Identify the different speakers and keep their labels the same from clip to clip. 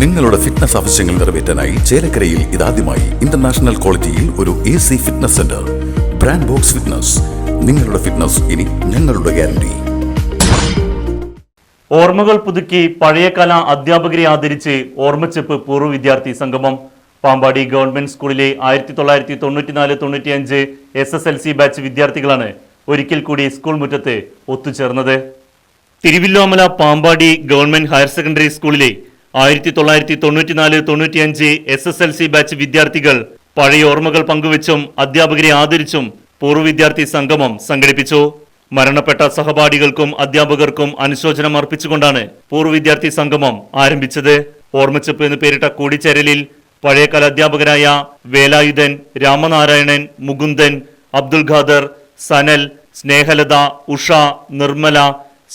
Speaker 1: നിങ്ങളുടെ ഫിറ്റ്നസ് ആവശ്യങ്ങൾ നിറവേറ്റാനായി ചേലക്കരയിൽ ഇതാദ്യമായി ഇന്റർനാഷണൽ ക്വാളിറ്റിയിൽ ഒരു A C fitness centre brand box fitness നിങ്ങളുടെ ഫിറ്റ്നസ് ഇനി ഞങ്ങളുടെ ഗ്യാരണ്ടി
Speaker 2: ഓർമ്മകൾ പുതുക്കി പഴയകാല അധ്യാപകരെ ആദരിച്ച് ഓർമ്മച്ചെപ്പ് പൂർവ വിദ്യാർത്ഥി സംഗമം. പാമ്പാടി ഗവൺമെന്റ് സ്കൂളിലെ ആയിരത്തി തൊള്ളായിരത്തി തൊണ്ണൂറ്റിനാല് തൊണ്ണൂറ്റിയഞ്ച് S S L C batch വിദ്യാർത്ഥികളാണ് ഒരിക്കൽ കൂടി സ്കൂൾ മുറ്റത്ത് ഒത്തുചേർന്നത്. Thiruvilwamala Pampady government higher secondary സ്കൂളിലെ ആയിരത്തി തൊള്ളായിരത്തി തൊണ്ണൂറ്റിനാല് തൊണ്ണൂറ്റിയഞ്ച് S S L C batch വിദ്യാർത്ഥികൾ പഴയ ഓർമ്മകൾ പങ്കുവച്ചും അധ്യാപകരെ ആദരിച്ചും പൂർവ വിദ്യാർത്ഥി സംഗമം സംഘടിപ്പിച്ചു. മരണപ്പെട്ട സഹപാഠികൾക്കും അധ്യാപകർക്കും അനുശോചനം അർപ്പിച്ചുകൊണ്ടാണ് പൂർവ വിദ്യാർത്ഥി സംഗമം ആരംഭിച്ചത്. ഓർമ്മച്ചപ്പ് എന്ന് പേരിട്ട കൂടിച്ചേരലിൽ പഴയകാല അധ്യാപകരായ വേലായുധൻ രാമനാരായണൻ മുകുന്ദൻ അബ്ദുൽ ഖാദർ സനൽ സ്നേഹലത ഉഷ നിർമ്മല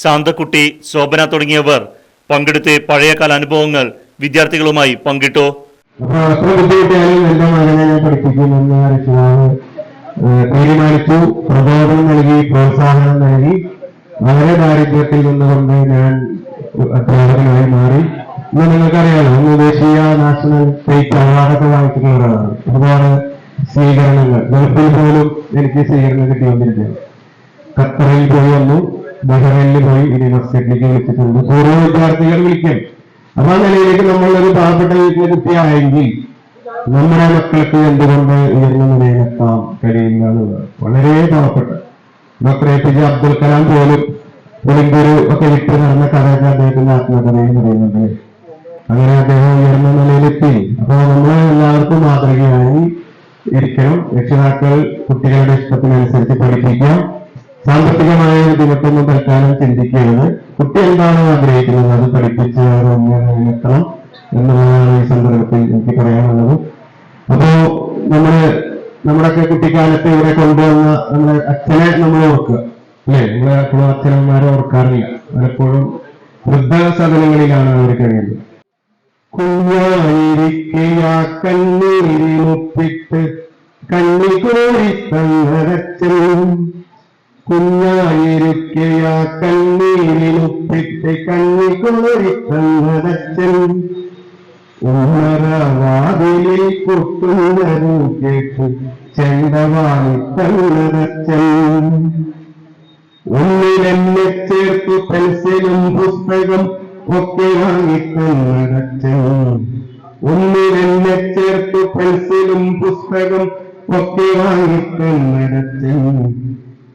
Speaker 2: ശാന്തക്കുട്ടി ശോഭന തുടങ്ങിയവർ പങ്കെടുത്ത് പഴയകാല അനുഭവങ്ങൾ വിദ്യാർത്ഥികളുമായി പങ്കിട്ടു.
Speaker 3: തീരുമാനിച്ചു പ്രബോധനം നൽകി പ്രോത്സാഹനം നൽകി വളരെ ദാരിദ്ര്യത്തിൽ നിന്നുകൊണ്ട് ഞാൻ അധ്യാപകനായി മാറി ഇന്ന് നിങ്ങൾക്കറിയാലോ ദേശീയ നാഷണൽ സ്റ്റേറ്റ് അവാർഡൊക്കെ വാങ്ങിക്കുന്ന ഒരുപാട് സ്വീകരണങ്ങൾ ഗൾഫിൽ പോലും എനിക്ക് സ്വീകരണം കിട്ടിക്കൊണ്ടിരിക്കുകയാണ് ഖത്തറിൽ പോയി വന്നു. ബഹ്റൈനിൽ പോയി യൂണിവേഴ്സിറ്റിയിലേക്ക് വിളിച്ചിട്ടുണ്ട്. പൂർവ വിദ്യാർത്ഥികൾ വിളിക്കും. അപ്പൊ ആ നിലയിലേക്ക് നമ്മളൊരു പാവപ്പെട്ട വീട്ടിലെ കുട്ടിയായെങ്കിൽ നമ്മുടെ മക്കൾക്ക് എന്തുകൊണ്ട് ഉയർന്ന നിലയിലെത്താൻ കഴിയില്ല വളരെ പാവപ്പെട്ട doctor A P J Abdul Kalam പോലും ഒളിമ്പൂര് ഒക്കെ വിട്ട് നടന്ന കഥയൊക്കെ അദ്ദേഹത്തിന്റെ ആത്മകഥയിൽ പറയുന്നുണ്ട് അങ്ങനെ അദ്ദേഹം ഉയർന്ന നിലയിലെത്തി. അപ്പൊ നമ്മൾ എല്ലാവർക്കും മാതൃകയായി ഇരിക്കണം. രക്ഷിതാക്കൾ കുട്ടികളുടെ ഇഷ്ടത്തിനനുസരിച്ച് പഠിപ്പിക്കാം. സാമ്പത്തികമായ ബുദ്ധിമുട്ടൊന്നും തൽക്കാലം ചിന്തിക്കരുത്. കുട്ടി എന്താണോ ആഗ്രഹിക്കുന്നത് അത് പഠിപ്പിച്ച് അവർ മുന്നേറണം എന്നുള്ളതാണ് ഈ സന്ദർഭത്തിൽ എനിക്ക് പറയാനുള്ളത്. അപ്പോ നമ്മൾ നമ്മുടെയൊക്കെ കുട്ടിക്കാലത്ത് ഇവിടെ കൊണ്ടുവന്ന നമ്മുടെ അച്ഛനെ നമ്മൾ ഓർക്കുക. അല്ലേ? നമ്മളെ എപ്പോഴും അച്ഛനന്മാരെ ഓർക്കാറില്ല. പലപ്പോഴും വൃദ്ധസദനങ്ങളിലാണ് അവർ കഴിയുന്നത്. കുഞ്ഞായിരിക്കയാ കണ്ണീരിമുപ്പിട്ട് കണ്ണി കോരി തന്നരച്ചൻ കുഞ്ഞായിരിക്കയാ കണ്ണീരിലൊപ്പിട്ട് കണ്ണി കോരി തന്നരച്ചൻ ഉമ്മറവാതിലിൽ കൊട്ടുന്നതു കേട്ട് ചെണ്ടവാണി തന്നരച്ചൻ ഒന്നിലെന്നെ ചേർത്തു പെൻസിലും പുസ്തകം ഒക്കെ വാങ്ങി തന്നടച്ചൻ. ഒന്നിലെന്നെ ചേർത്തു പെൻസിലും പുസ്തകം ഒക്കെ വാങ്ങിത്തന്നടച്ചൻ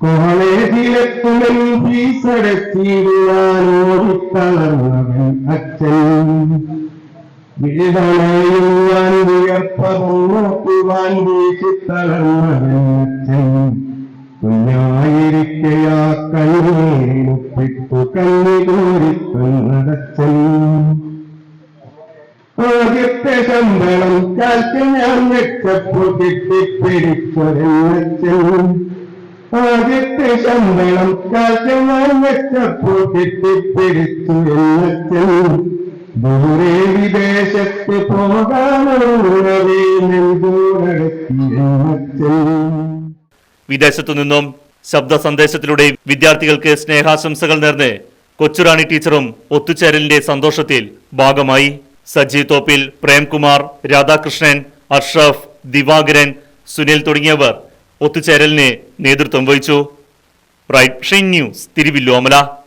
Speaker 3: കോളേജിലെത്തുമെൻ ഫീസടച്ചിടുവാൻ ഓടിത്തളർന്നവൻ അച്ഛൻ. വീടണയുവാൻ വിയർപ്പതും നോക്കുവാൻ വീശിത്തളർന്നവൻ അച്ഛൻ. കുഞ്ഞായിരിക്കയാ കണ്ണീരിനുപ്പിട്ടു കണ്ണികൂരിത്തന്നടച്ചൻ ആദ്യത്തെ ശമ്പളം കാൽക്ക് ഞാൻ വെച്ചപ്പോൾ കെട്ടിപ്പിടിച്ചൊരച്ചൻ ആദ്യത്തെ ശമ്പളം ഞാൻ വെച്ചപ്പോൾ കെട്ടിപ്പിടിച്ചു എന്നത്തിൽ ദൂരെ വിദേശത്ത് എന്നച്ചൻ
Speaker 2: വിദേശത്തു നിന്നും ശബ്ദ സന്ദേശത്തിലൂടെ വിദ്യാർത്ഥികൾക്ക് സ്നേഹാശംസകൾ നേർന്ന് കൊച്ചുറാണി ടീച്ചറും ഒത്തുചേരലിന്റെ സന്തോഷത്തിൽ ഭാഗമായി സജി തോപ്പിൽ പ്രേംകുമാർ രാധാകൃഷ്ണൻ അഷ്റഫ് ദിവാകരൻ സുനിൽ തുടങ്ങിയവർ ഒത്തുചേരലിന് നേതൃത്വം വഹിച്ചു. Right News Thiruvilwamala.